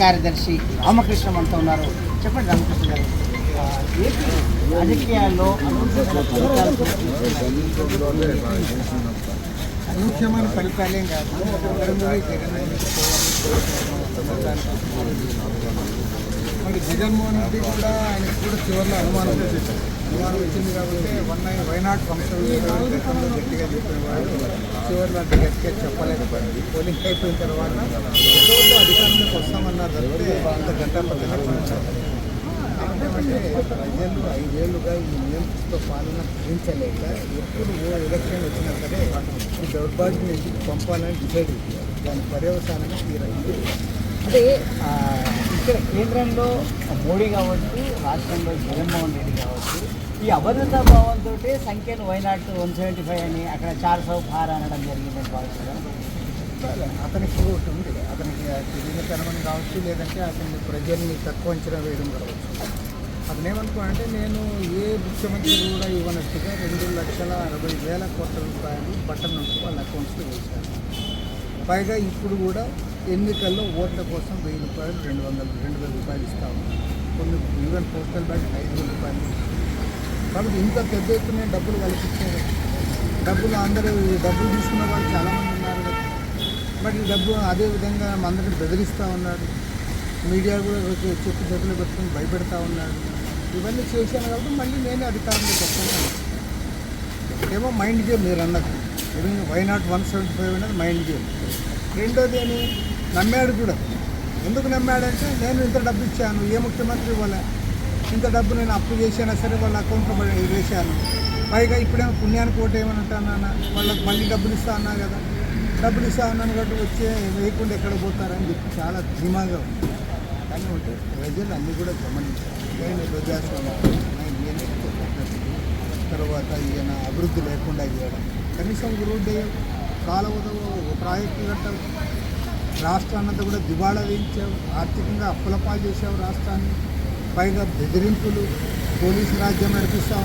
కార్యదర్శి రామకృష్ణ మనతో ఉన్నారు. చెప్పండి రామకృష్ణ గారు. ఏపీ రాజకీయాల్లో అనూహ్యమైన ఫలితాలేం కాదు. మరి జగన్మోహన్ రెడ్డి కూడా ఆయన కూడా చివరిలో అనుమానం వచ్చింది అనుమానం వచ్చింది కాబట్టి వన్ నైన్ వైనాట్ ఫంక్షన్ గట్టిగా గట్టిగా వాళ్ళు చివరిలో అంత గట్టిగా చెప్పలేకపోయింది పోలింగ్ అయిపోయిన తర్వాత ప్రజలు ఐదేళ్ళుగా ఈ నియంత్రిత పాలన భరించలేక ఎప్పుడు ఏ ఎలక్షన్ వచ్చినా సరే ఈ దౌర్భాగ్యం ఎందుకు పంపాలని డిసైడ్ అయ్యారు దాని పర్యవసానంగా తీరైంది అంటే ఇక్కడ కేంద్రంలో మోడీ కావచ్చు రాష్ట్రంలో జగన్మోహన్ రెడ్డి కావచ్చు ఈ అభద్రతా భావంతో సంఖ్యను వైనాట్ వన్ సెవెంటీ ఫైవ్ అని అక్కడ చార్ సౌ ఫార్ అనడం జరిగిందని భావిస్తున్నాను అతనికి ఒకటి ఉంది. అతనికి తెలియనితనమని కావచ్చు లేదంటే అతని ప్రజల్ని తక్కువ అంచనా వేయడం కావచ్చు అతను అంటే నేను ఏ ముఖ్యమంత్రి కూడా ఇవ్వనట్టుగా రెండు లక్షల అరవై వేల కోట్ల రూపాయలు బటన్ నుంచి వాళ్ళ అకౌంట్స్లో వేశారు. పైగా ఇప్పుడు కూడా ఎన్నికల్లో ఓట్ల కోసం వెయ్యి రూపాయలు రెండు వందలు రెండు వేల రూపాయలు ఇస్తా ఉన్నారు. కొన్ని ఈవెన్ పోస్టల్ బ్యాంక్ ఐదు వేల రూపాయలు కాబట్టి ఇంత పెద్ద ఎత్తున డబ్బులు కల్పించారు డబ్బులు అందరూ డబ్బులు తీసుకున్న వాళ్ళు చాలామంది వాటికి డబ్బు అదే విధంగా అందరిని బెదిరిస్తూ ఉన్నాడు. మీడియా కూడా వచ్చి చెప్పు పెట్టుకుని భయపెడతా ఉన్నాడు. ఇవన్నీ చేశాను కాబట్టి మళ్ళీ నేనే అధికారంలో చెప్తున్నాను ఏమో మైండ్ గేమ్ మీరు అన్నది. Why not one seventy five అనేది మైండ్ గేమ్ రెండోది అని నమ్మాడు కూడా. ఎందుకు నమ్మాడంటే నేను ఇంత డబ్బు ఇచ్చాను ఏ ముఖ్యమంత్రి ఇవ్వలే. ఇంత డబ్బు నేను అప్పు చేసినా సరే వాళ్ళ అకౌంట్లో వేసాను పైగా ఇప్పుడేమో పుణ్యానికి ఓటేమని అంటానా వాళ్ళకి మళ్ళీ డబ్బులు ఇస్తా అన్నా కదా. డబ్బులు ఇస్తా అన్నాను కాబట్టి వచ్చే వేయకుండా ఎక్కడ పోతారని చెప్పి చాలా ధీమాగా ఉంది. కానీ ఉంటే ప్రజలు అన్నీ కూడా గమనించారు నేను ప్రజాస్వామ్యం ఈయన తర్వాత ఈయన అభివృద్ధి లేకుండా చేయడం. కనీసం రోడ్డు వేయవు కాలువదో ఒక ప్రాజెక్టు కట్టవు రాష్ట్రాన్నంతా కూడా దివాళా వేయించావు ఆర్థికంగా అప్పులపాలు చేసావు రాష్ట్రాన్ని. పైగా బెదిరింపులు పోలీసు రాజ్యం నడిపిస్తావు